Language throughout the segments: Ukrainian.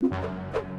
you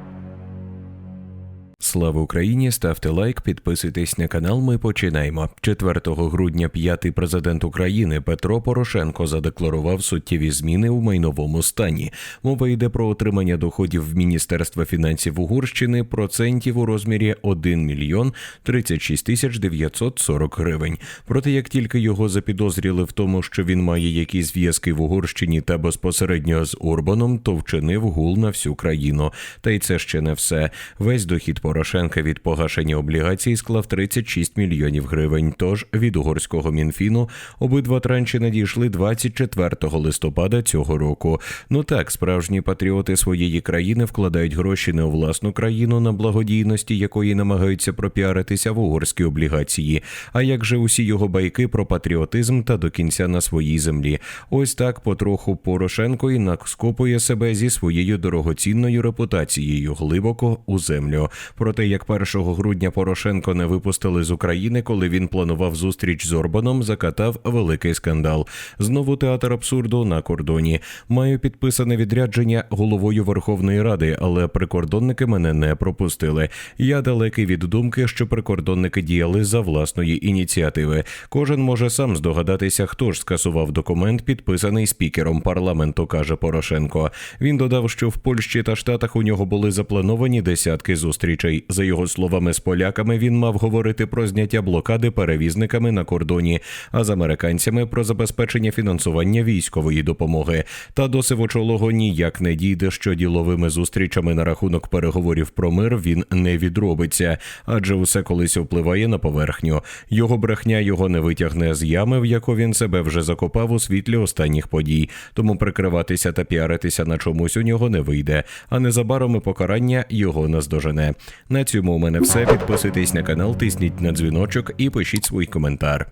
Слава Україні! Ставте лайк, підписуйтесь на канал. Ми починаємо. 4 грудня п'ятий президент України Петро Порошенко задекларував суттєві зміни у майновому стані. Мова йде про отримання доходів в Міністерства фінансів Угорщини процентів у розмірі 1 мільйон 36 тисяч 940 гривень. Проте, як тільки його запідозріли в тому, що він має якісь зв'язки в Угорщині та безпосередньо з Урбаном, то вчинив гул на всю країну. Та й це ще не все. Весь дохід Порошенка від погашення облігацій склав 36 мільйонів гривень. Тож від угорського мінфіну обидва транші надійшли 24 листопада цього року. Ну так, справжні патріоти своєї країни вкладають гроші не у власну країну, на благодійності якої намагаються пропіаритися в угорські облігації. А як же усі його байки про патріотизм та до кінця на своїй землі? Ось так потроху Порошенко і наскопує себе зі своєю дорогоцінною репутацією глибоко у землю. Про те, як 1 грудня Порошенко не випустили з України, коли він планував зустріч з Орбаном, закатав великий скандал. Знову театр абсурду на кордоні. Маю підписане відрядження головою Верховної Ради, але прикордонники мене не пропустили. Я далекий від думки, що прикордонники діяли за власної ініціативи. Кожен може сам здогадатися, хто ж скасував документ, підписаний спікером парламенту, каже Порошенко. Він додав, що в Польщі та Штатах у нього були заплановані десятки зустрічей. За його словами, з поляками він мав говорити про зняття блокади перевізниками на кордоні, а з американцями про забезпечення фінансування військової допомоги. Та до сивочолого ніяк не дійде, що діловими зустрічами на рахунок переговорів про мир він не відробиться, адже усе колись впливає на поверхню. Його брехня його не витягне з ями, в яку він себе вже закопав у світлі останніх подій. Тому прикриватися та піаритися на чомусь у нього не вийде. А незабаром і покарання його наздожене. На цьому у мене все. Підписуйтесь на канал, тисніть на дзвіночок і пишіть свій коментар.